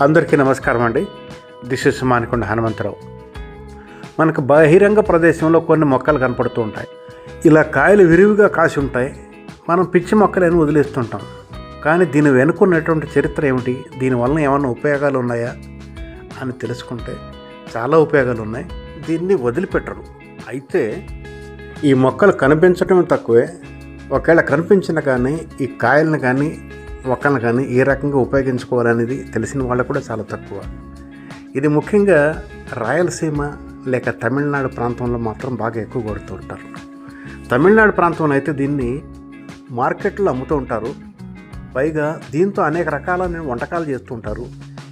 అందరికీ నమస్కారం అండి. This is Manikonda Hanumantharao. మనకు బహిరంగ ప్రదేశంలో కొన్ని మొక్కలు కనపడుతూ ఉంటాయి. ఇలా కాయలు విరివిగా కాసి ఉంటాయి. మనం పిచ్చి మొక్కలను వదిలేస్తుంటాం. కానీ దీని వెనుకున్నటువంటి చరిత్ర ఏమిటి? దీనివల్ల ఏమైనా ఉపయోగాలు ఉన్నాయా? అని తెలుసుకుంటే చాలా ఉపయోగాలు ఉన్నాయి. దీన్ని వదిలిపెట్టరు. అయితే ఈ మొక్కలు కనిపించడం తక్కువే. ఒకవేళ కనిపించిన కానీ ఈ కాయలను కానీ మొక్కలను కానీ ఏ రకంగా ఉపయోగించుకోవాలనేది తెలిసిన వాళ్ళు కూడా చాలా తక్కువ. ఇది ముఖ్యంగా రాయలసీమ లేక తమిళనాడు ప్రాంతంలో మాత్రం బాగా ఎక్కువ కొడుతూ ఉంటారు. తమిళనాడు ప్రాంతంలో అయితే దీన్ని మార్కెట్లో అమ్ముతూ ఉంటారు. పైగా దీంతో అనేక రకాలైన వంటకాలు చేస్తుంటారు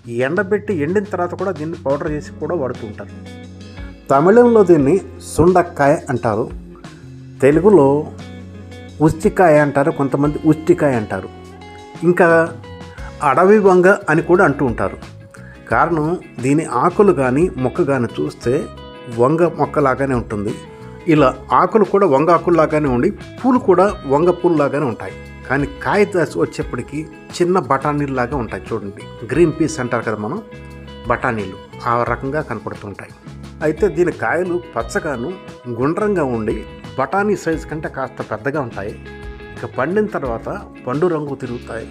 ఈ ఎండబెట్టి ఎండిన తర్వాత కూడా దీన్ని పౌడర్ చేసి కూడా వాడుతూ ఉంటారు. తమిళంలో దీన్ని సుండక్కాయ అంటారు. తెలుగులో ఉస్తికాయ అంటారు. కొంతమంది ఉస్తికాయ అంటారు. ఇంకా అడవి వంగ అని కూడా అంటూ ఉంటారు. కారణం దీని ఆకులు కానీ మొక్క కానీ చూస్తే వంగ మొక్కలాగానే ఉంటుంది. ఇలా ఆకులు కూడా వంగ ఆకుల్లాగానే ఉండి పూలు కూడా వంగ పూలులాగానే ఉంటాయి. కానీ కాయ దశ వచ్చేప్పటికి చిన్న బఠానీలాగా ఉంటాయి చూడండి. గ్రీన్ పీస్ అంటారు కదా మనం బఠానీలు ఆ రకంగా కనపడుతుంటాయి. అయితే దీని కాయలు పచ్చగాను గుండ్రంగా ఉండి బఠానీ సైజు కంటే కాస్త పెద్దగా ఉంటాయి. ఇక పండిన తర్వాత పండు రంగు తిరుగుతాయి.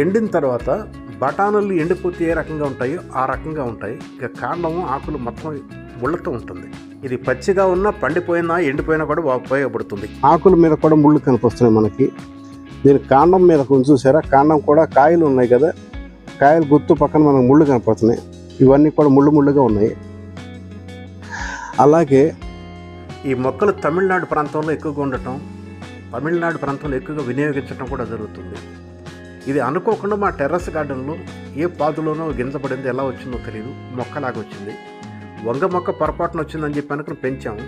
ఎండిన తర్వాత బఠానీలు ఎండిపోతే ఏ రకంగా ఉంటాయో ఆ రకంగా ఉంటాయి. ఇక కాండము ఆకులు మొత్తం ముళ్ళతో ఉంటుంది. ఇది పచ్చిగా ఉన్నా పండిపోయినా ఎండిపోయినా కూడా ఉపయోగపడుతుంది. ఆకుల మీద కూడా ముళ్ళు కనిపిస్తున్నాయి మనకి. దీని కాండం మీద కొంచెం చూసారా? కాండం కూడా కాయలు ఉన్నాయి కదా? కాయలు గుర్తు పక్కన మనకు ముళ్ళు కనపడుతున్నాయి. ఇవన్నీ కూడా ముళ్ళు ముళ్ళుగా ఉన్నాయి. అలాగే ఈ మొక్కలు తమిళనాడు ప్రాంతంలో ఎక్కువగా ఉండటం తమిళనాడు ప్రాంతంలో ఎక్కువగా వినియోగించడం కూడా జరుగుతుంది. ఇది అనుకోకుండా మా టెర్రస్ గార్డెన్లో ఏ పాదులోనో గింజపడింది ఎలా వచ్చిందో తెలియదు మొక్కలాగా వచ్చింది. వంగ మొక్క పొరపాటున వచ్చిందని చెప్పి అనుకుని పెంచాము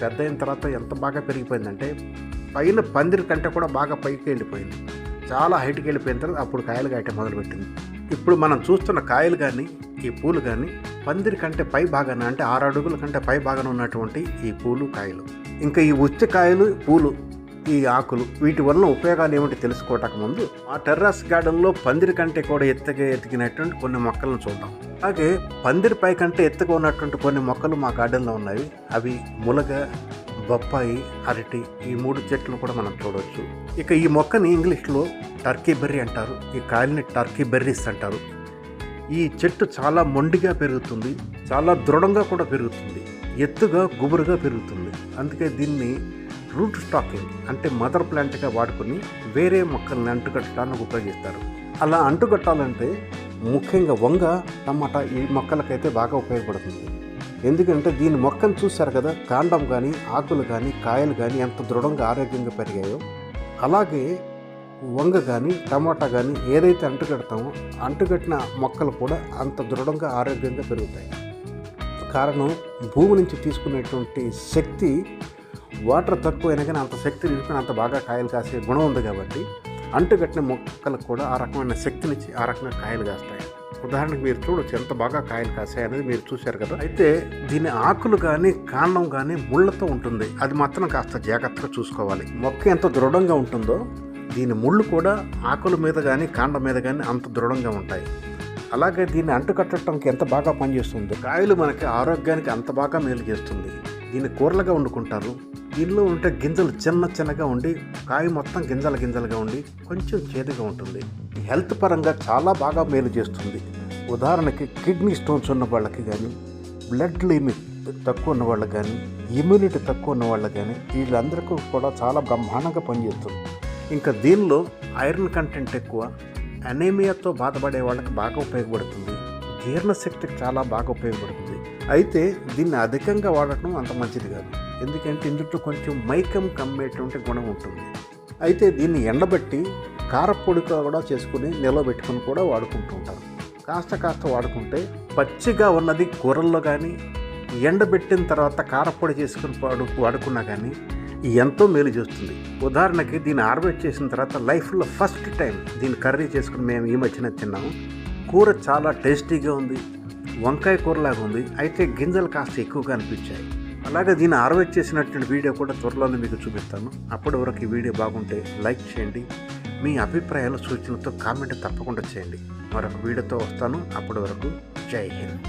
పెద్ద అయిన తర్వాత ఎంత బాగా పెరిగిపోయిందంటే పైన పందిరి కంటే కూడా బాగా పైకి వెళ్ళిపోయింది. చాలా హైట్కి వెళ్ళిపోయిన తర్వాత అప్పుడు కాయలు కాయటం మొదలుపెట్టింది. ఇప్పుడు మనం చూస్తున్న కాయలు కానీ ఈ పూలు కానీ పందిరి కంటే పై భాగాన అంటే ఆరు అడుగుల కంటే పై భాగాన ఉన్నటువంటి ఈ పూలు కాయలు. ఇంకా ఈ ఉచ్చి కాయలు పూలు ఈ ఆకులు వీటి వల్ల ఉపయోగాలు ఏమిటి తెలుసుకోవటం ముందు ఆ టెర్రస్ గార్డెన్లో పందిరి కంటే కూడా ఎత్తుగా ఎతికినటువంటి కొన్ని మొక్కలను చూద్దాం. అలాగే పందిరి పై కంటే ఎత్తుగా ఉన్నటువంటి కొన్ని మొక్కలు మా గార్డెన్లో ఉన్నాయి. అవి ములగ బొప్పాయి అరటి ఈ మూడు చెట్లు కూడా మనం చూడవచ్చు. ఇక ఈ మొక్కని ఇంగ్లీష్లో టర్కీ బెర్రీ అంటారు. ఈ కాయల్ని టర్కీ బెర్రీస్ అంటారు. ఈ చెట్టు చాలా మొండిగా పెరుగుతుంది చాలా దృఢంగా కూడా పెరుగుతుంది ఎత్తుగా గుబురుగా పెరుగుతుంది. అందుకే దీన్ని రూట్ స్టాకింగ్ అంటే మదర్ ప్లాంట్గా వాడుకొని వేరే మొక్కల్ని అంటుకట్టడానికి ఉపయోగిస్తారు. అలా అంటుకట్టాలంటే ముఖ్యంగా వంగ టమాటా ఈ మొక్కలకైతే బాగా ఉపయోగపడుతుంది. ఎందుకంటే దీని మొక్కను చూశారు కదా కాండం కానీ ఆకులు కానీ కాయలు కానీ ఎంత దృఢంగా ఆరోగ్యంగా పెరిగాయో అలాగే వంగ కానీ టమాటా కానీ ఏదైతే అంటుకడతామో అంటుకట్టిన మొక్కలు కూడా అంత దృఢంగా ఆరోగ్యంగా పెరుగుతాయి. కారణం భూమి నుంచి తీసుకునేటువంటి శక్తి వాటర్ తక్కువైనా కానీ అంత శక్తి తీసుకుని అంత బాగా కాయలు కాసే గుణం ఉంది కాబట్టి అంటుకట్టిన మొక్కలకు కూడా ఆ రకమైన శక్తినిచ్చి ఆ రకమైన కాయలు కాస్తాయి. ఉదాహరణకు మీరు చూడొచ్చు ఎంత బాగా కాయలు కాసాయి అనేది మీరు చూశారు కదా. అయితే దీని ఆకులు కానీ కాండం కానీ ముళ్ళతో ఉంటుంది. అది మాత్రం కాస్త జాగ్రత్తగా చూసుకోవాలి. మొక్క ఎంత దృఢంగా ఉంటుందో దీని ముళ్ళు కూడా ఆకుల మీద కానీ కాండం మీద కానీ అంత దృఢంగా ఉంటాయి. అలాగే దీన్ని అంటుకట్టడానికి ఎంత బాగా పనిచేస్తుందో కాయలు మనకి ఆరోగ్యానికి అంత బాగా మేలు చేస్తుంది. దీన్ని కూరలుగా వండుకుంటారు. దీనిలో ఉంటే గింజలు చిన్న చిన్నగా ఉండి కాయ మొత్తం గింజల గింజలుగా ఉండి కొంచెం చేదుగా ఉంటుంది. హెల్త్ పరంగా చాలా బాగా మేలు చేస్తుంది. ఉదాహరణకి కిడ్నీ స్టోన్స్ ఉన్న వాళ్ళకి కానీ బ్లడ్ లిమిట్ తక్కువ ఉన్న వాళ్ళకి కానీ ఇమ్యూనిటీ తక్కువ ఉన్న వాళ్ళకి కానీ వీళ్ళందరికీ కూడా చాలా బ్రహ్మాండంగా పనిచేస్తుంది. ఇంకా దీనిలో ఐరన్ కంటెంట్ ఎక్కువ అనేమియాతో బాధపడే వాళ్ళకి బాగా ఉపయోగపడుతుంది. జీర్ణశక్తికి చాలా బాగా ఉపయోగపడుతుంది. అయితే దీన్ని అధికంగా వాడటం అంత మంచిది కాదు. ఎందుకంటే ఇందులో కొంచెం మైకం కమ్మేటువంటి గుణం ఉంటుంది. అయితే దీన్ని ఎండబెట్టి కారపొడితో కూడా చేసుకుని నిల్వ పెట్టుకుని కూడా వాడుకుంటూ ఉంటారు. కాస్త కాస్త వాడుకుంటే పచ్చిగా ఉన్నది కూరల్లో కానీ ఎండబెట్టిన తర్వాత కారపొడి చేసుకుని వాడు వాడుకున్నా కానీ ఎంతో మేలు చేస్తుంది. ఉదాహరణకి దీన్ని ఆర్బెట్ చేసిన తర్వాత లైఫ్లో ఫస్ట్ టైం దీన్ని కర్రీ చేసుకుని మేము ఈ మధ్యన తిన్నాము. కూర చాలా టేస్టీగా ఉంది. వంకాయ కూరలాగా ఉంది. అయితే గింజలు కాస్త ఎక్కువగా అనిపించాయి. అలాగే దీన్ని ఆర్వేట్ చేసినటువంటి వీడియో కూడా త్వరలోనే మీకు చూపిస్తాను. అప్పటి వరకు ఈ వీడియో బాగుంటే లైక్ చేయండి. మీ అభిప్రాయాలు సూచనలతో కామెంట్ తప్పకుండా చేయండి. మరొక వీడియోతో వస్తాను. అప్పటి వరకు జై హింద్.